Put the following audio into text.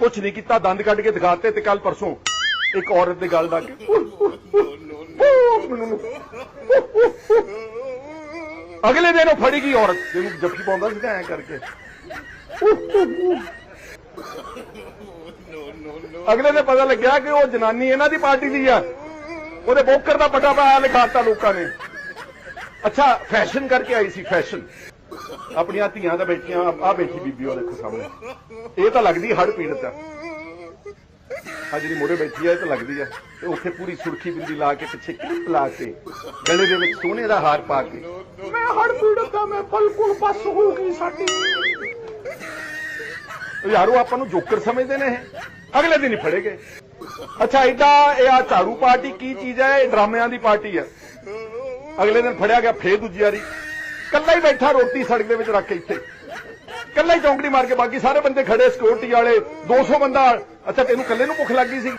ਕੁਝ ਨਹੀਂ ਕੀਤਾ, ਦੰਦ ਕੱਢ ਕੇ ਦਿਖਾਤੇ ਤੇ ਕੱਲ ਪਰਸੋਂ ਇੱਕ ਔਰਤ ਦੇ ਗੱਲ ਦਾ ਅਗਲੇ ਦਿਨ ਉਹ ਫੜੀ ਗਈ ਔਰਤ, ਜਿਹਨੂੰ ਜੱਫੀ ਪਾਉਂਦਾ ਸੀ ਐ ਕਰਕੇ। ਅਗਲੇ ਨੇ ਪਤਾ ਲੱਗਿਆ ਕਿ ਉਹ ਜਨਾਨੀ ਇਹਨਾਂ ਦੀ ਪਾਰਟੀ ਦੀ ਆ। ਉਹਦੇ ਬੋਕਰ ਦਾ ਪਟਾ ਪਾਇਆ ਲਿਖਾਤਾ ਲੋਕਾਂ ਨੇ। ਅੱਛਾ ਫੈਸ਼ਨ ਕਰਕੇ ਆਈ ਸੀ ਫੈਸ਼ਨ ਆਪਣੀਆਂ ਧੀਆਂ ਦਾ ਬੈਠੀਆਂ ਆ ਬੈਠੀ ਬੀਬੀ ਉਹ ਦੇਖੋ ਸਾਹਮਣੇ। ਇਹ ਤਾਂ ਲੱਗਦੀ ਹੜ ਪੀੜਤ ਆ ਆ ਜਿਹੜੀ ਮੋਰੇ ਬੈਠੀ ਆ ਇਹ ਤਾਂ ਲੱਗਦੀ ਆ। ਤੇ ਉੱਥੇ ਪੂਰੀ ਸੁਰਖੀ ਬਿੰਦੀ ਲਾ ਕੇ ਪਿੱਛੇ ਕਲਿੱਪ ਲਾ ਕੇ ਗਲੇ ਦੇ ਵਿੱਚ ਸੋਨੇ ਦਾ ਹਾਰ ਪਾ ਕੇ। ਮੈਂ ਹੜ ਪੀੜਤ ਆ ਮੈਂ ਬਿਲਕੁਲ ਬਸ ਹੋ ਗਈ ਸਾਡੀ ਯਾਰੋ ਆਪਾਂ ਨੂੰ ਜੋਕਰ ਸਮਝਦੇ ਨੇ ਇਹ। ਅਗਲੇ ਦਿਨ ਹੀ ਫੜੇ ਗਏ। ਅੱਛਾ ਏਡਾ ਇਹ ਆ ਝਾੜੂ ਪਾਰਟੀ ਕੀ ਚੀਜ਼ ਹੈ? ਇਹ ਡਰਾਮਿਆਂ ਦੀ ਪਾਰਟੀ ਹੈ ਅਗਲੇ ਦਿਨ ਫੜਿਆ ਗਿਆ ਫੇਰ ਦੂਜੀ ਵਾਰੀ। ਕੱਲਾ ਹੀ ਬੈਠਾ ਰੋਟੀ ਸੜਕ ਦੇ ਵਿੱਚ ਰੱਖ ਕੇ ਇੱਥੇ। ਕੱਲਾ ਹੀ ਚੌਂਕੜੀ ਮਾਰ ਕੇ ਬਾਕੀ ਸਾਰੇ ਬੰਦੇ ਖੜੇ ਸਿਕਿਉਰਿਟੀ ਵਾਲੇ। 200 ਬੰਦਾ, ਅੱਛਾ ਤੈਨੂੰ ਕੱਲੇ ਨੂੰ ਭੁੱਖ ਲੱਗੀ ਸੀ।